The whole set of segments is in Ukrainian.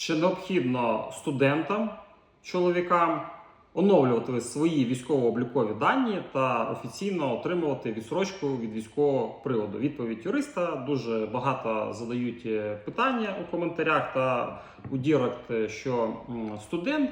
чи необхідно студентам, чоловікам оновлювати свої військово-облікові дані та офіційно отримувати відсрочку від військового приводу. Відповідь юриста дуже багато задають е, питання у коментарях та у Дірект, е, що студент.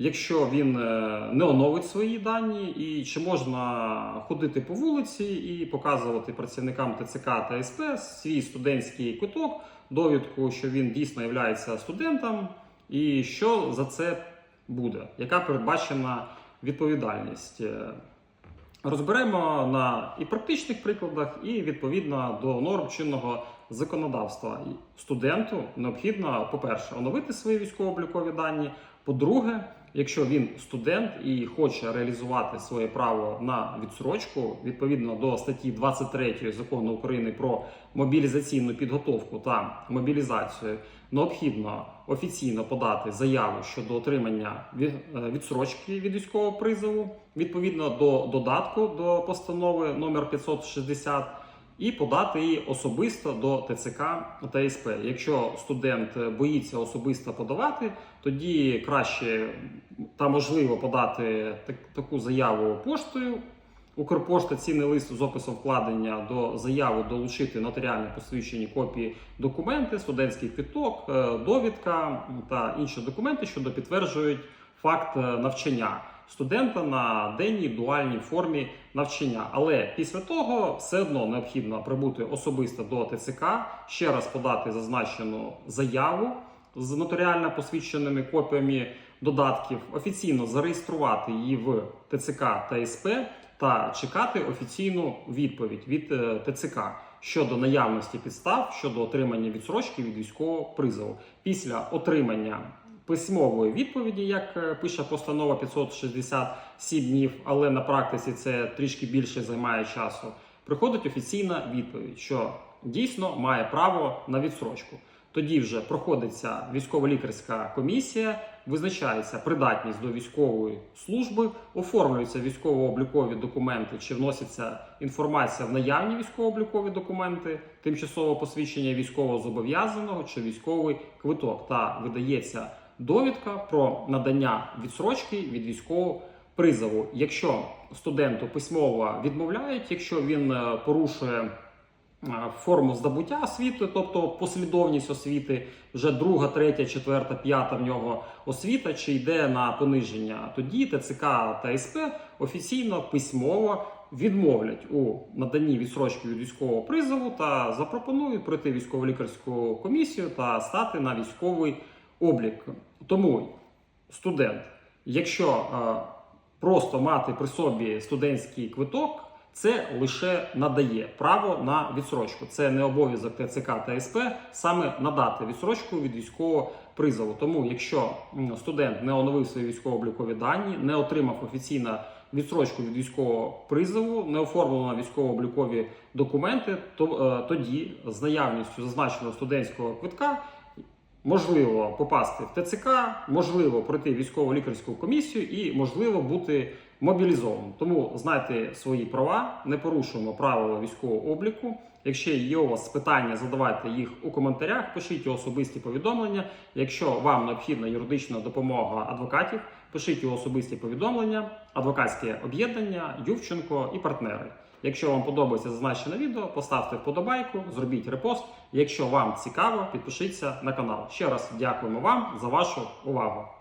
Якщо він е, не оновить свої дані, і чи можна ходити по вулиці і показувати працівникам ТЦК та СП свій студентський квиток, довідку, що він дійсно є студентом, і що за це буде, яка передбачена відповідальність. Е, Розберемо на і практичних прикладах, і відповідно до норм чинного законодавства. Студенту необхідно, по-перше, оновити свої військово-облікові дані. По-друге, якщо він студент і хоче реалізувати своє право на відсрочку відповідно до статті 23 закону України про мобілізаційну підготовку та мобілізацію, необхідно офіційно подати заяву щодо отримання е, відсрочки від військового призову відповідно до додатку до постанови номер 560 і подати її особисто до ТЦК та СП. Якщо студент боїться особисто подавати, тоді краще та можливо подати так- таку заяву поштою. Укрпошта цінний лист з описом вкладення до заяви долучити нотаріально посвідчені копії документи, студентський квиток, е, довідка та інші документи, що підтверджують факт е, навчання студента на денній дуальній формі навчання. Але після того все одно необхідно прибути особисто до ТЦК, ще раз подати зазначену заяву з нотаріально посвідченими копіями додатків, офіційно зареєструвати її в ТЦК та СП та чекати офіційну відповідь від е, ТЦК щодо наявності підстав щодо отримання відсрочки від військового призову. Після отримання письмової відповіді, як е, пише постанова 567 днів, але на практиці це трішки більше займає часу. Приходить офіційна відповідь, що дійсно має право на відсрочку. Тоді вже проходиться військово-лікарська комісія, визначається придатність до військової служби, оформлюються військово-облікові документи, чи вноситься інформація в наявні військово-облікові документи, тимчасове посвідчення військового зобов'язаного чи військовий квиток, та видається довідка про надання відсрочки від військового призову. Якщо студенту письмово відмовляють, якщо він е, порушує е, форму здобуття освіти, тобто послідовність освіти, вже друга, третя, четверта, п'ята в нього освіта, чи йде на пониження, тоді ТЦК та СП офіційно письмово відмовлять у наданні відсрочки від військового призову та запропонують пройти військово-лікарську комісію та стати на військовий облік. Тому студент, якщо е, просто мати при собі студентський квиток, це лише надає право на відсрочку. Це не обов'язок ТЦК та СП саме надати відсрочку від військового призову. Тому, якщо студент не оновив свої військово-облікові дані, не отримав офіційно відсрочку від військового призову, не оформлено військово-облікові документи, то е, тоді з наявністю зазначеного студентського квитка можливо попасти в ТЦК, можливо пройти військово-лікарську комісію і можливо бути мобілізованим. Тому знайте свої права, не порушуємо правила військового обліку. Якщо є у вас питання, задавайте їх у коментарях, пишіть особисті повідомлення. Якщо вам необхідна юридична допомога адвокатів, пишіть особисті повідомлення, адвокатське об'єднання, Ювченко і партнери. Якщо вам подобається зазначене відео, поставте вподобайку, зробіть репост. Якщо вам цікаво, підпишіться на канал. Ще раз дякуємо вам за вашу увагу.